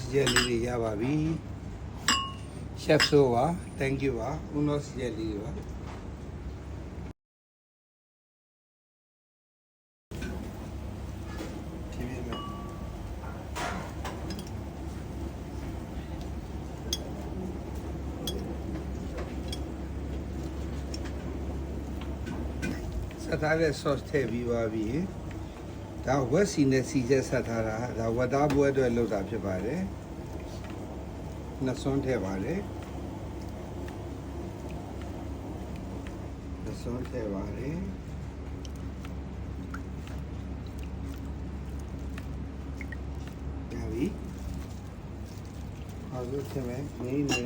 sejali ya babi chef so wa thank you wa unos sejali wa Sabe só ter vivo a vir. ဒါဝက်စီနဲ့စီချက်ဆက်ထားတာဒါဝတ်သားပွဲအတွက်လုပ်တာဖြစ်ပါတယ်နှစ်စွန်းထည့်ပါတယ်နှစ်စွန်းထည့်ပါတယ်ရပြီဟောလို့ထည့်မယ်မင်းနေ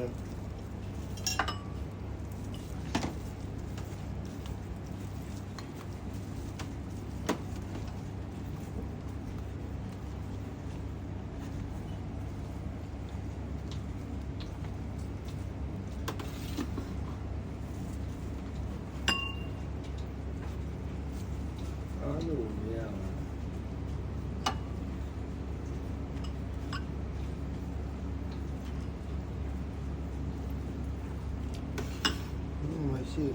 Ну, Василий.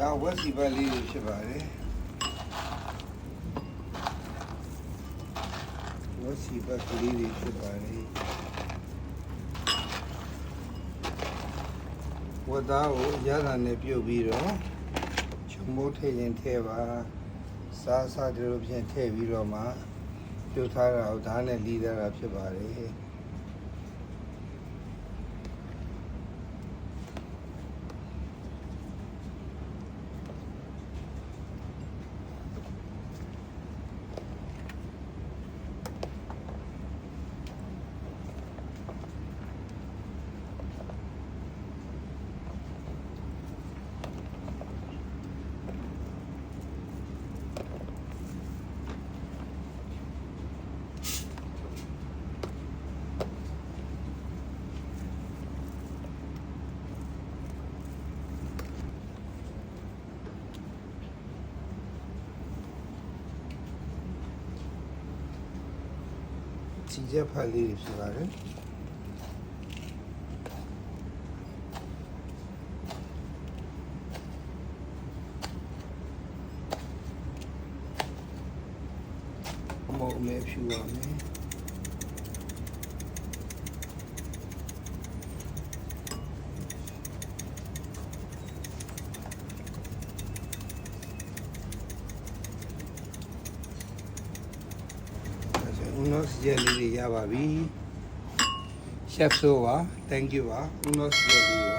ဒါဝက်စီပတ်လေးတွေဖြစ်ပါတယ်ဝက်စီပတ်ကလေးတွေဖြစ်ပါတယ်ဝတ်သားကိုရတာနဲ့ပြုတ်ပြီးတော့ချုံမိုးထည့်ရင်ထည့်ပါစားစားဒီလိုဖြင့်ထည့်ပြီးတော့မှပြုတ်ထားတာကိုဓာတ်နဲ့လီးထားတာဖြစ်ပါတယ် စီချက်ဖတ်လေးတွေဖြစ်ပါတယ်အမောအမေဖြူပါမယ် unos ရဲ့လေးတွေရပါပြီ chef so ပါ thank you ပါ unos ရဲ့လေးတွေ